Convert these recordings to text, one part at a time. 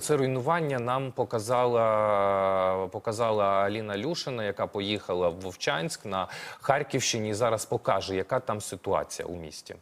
Це руйнування нам показала, показала Аліна Люшина, яка поїхала в Вовчанськ на Харківщині. і Зараз покаже, яка там ситуація у місті.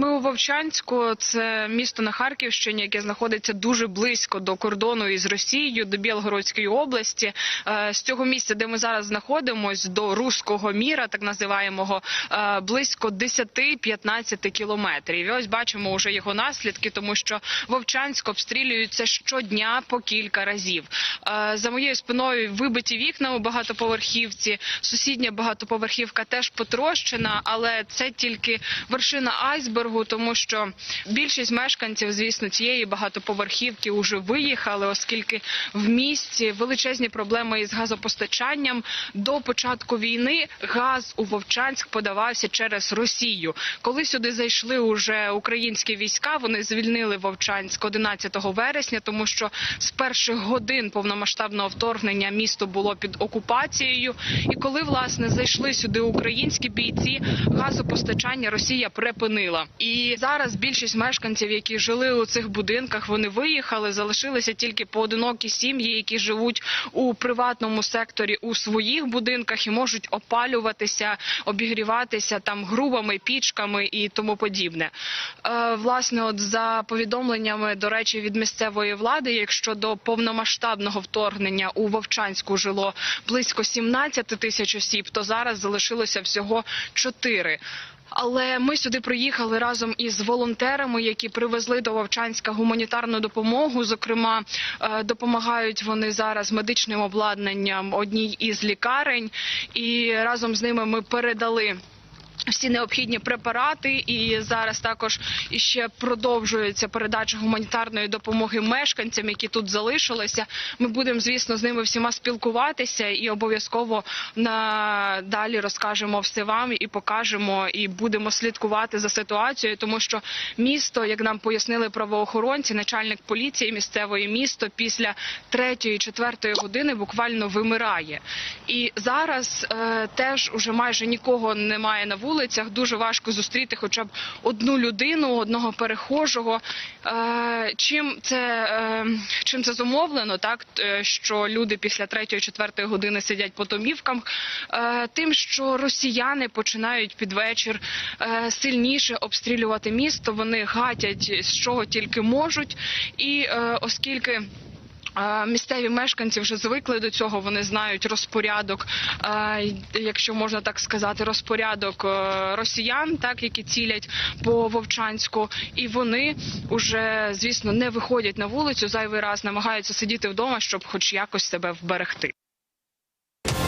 Ми у Вовчанську, це місто на Харківщині, яке знаходиться дуже близько до кордону із Росією, до Білгородської області. Е, З цього місця, де ми зараз знаходимось, до руського міра, так називаємого, е, близько 10-15 кілометрів. І ось бачимо вже його наслідки, тому що Вовчанськ обстрілюється щодня по кілька разів. Е, За моєю спиною вибиті вікна у багатоповерхівці. Сусідня багатоповерхівка теж потрощена, але це тільки вершина айсбергу, тому що більшість мешканців, звісно, цієї багатоповерхівки вже виїхали, оскільки в місті величезні проблеми із газопостачанням. До початку війни газ у Вовчанськ подавався через Росію. Коли сюди зайшли уже українські війська, вони звільнили Вовчанськ 11 вересня, тому що з перших годин повномасштабного вторгнення місто було під окупацією. І коли власне зайшли сюди українські бійці, газопостачання Росія припинила. І зараз більшість мешканців, які жили у цих будинках, вони виїхали, залишилися тільки поодинокі сім'ї, які живуть у приватному секторі у своїх будинках і можуть опалюватися, обігріватися там грубими пічками і тому подібне. Е, власне, от за повідомленнями, до речі, від місцевої влади, якщо до повномасштабного вторгнення у Вовчанську жило близько 17 тисяч осіб, то зараз залишилося всього 4. Але ми сюди приїхали разом із волонтерами, які привезли до Вовчанська гуманітарну допомогу. Зокрема, е, допомагають вони зараз медичним обладнанням одній із лікарень, і разом з ними ми передали. Всі необхідні препарати, і зараз також іще продовжується передача гуманітарної допомоги мешканцям, які тут залишилися. Ми будемо, звісно, з ними всіма спілкуватися і обов'язково надалі розкажемо все вам і покажемо, і будемо слідкувати за ситуацією, тому що місто, як нам пояснили правоохоронці, начальник поліції місцевої місто після третьої, четвертої години буквально вимирає. І зараз е, теж уже майже нікого немає на вулицях. Дуже важко зустріти хоча б одну людину, одного перехожого. Е, чим це е, чим це зумовлено, так е, що люди після третьої, четвертої години сидять по домівкам, тим, що росіяни починають під вечір сильніше обстрілювати місто. Вони гатять з чого тільки можуть, і оскільки. Місцеві мешканці вже звикли до цього. Вони знають розпорядок, е, якщо можна так сказати, розпорядок е, росіян, так які цілять по Вовчанську, і вони вже звісно не виходять на вулицю зайвий раз, намагаються сидіти вдома, щоб хоч якось себе вберегти.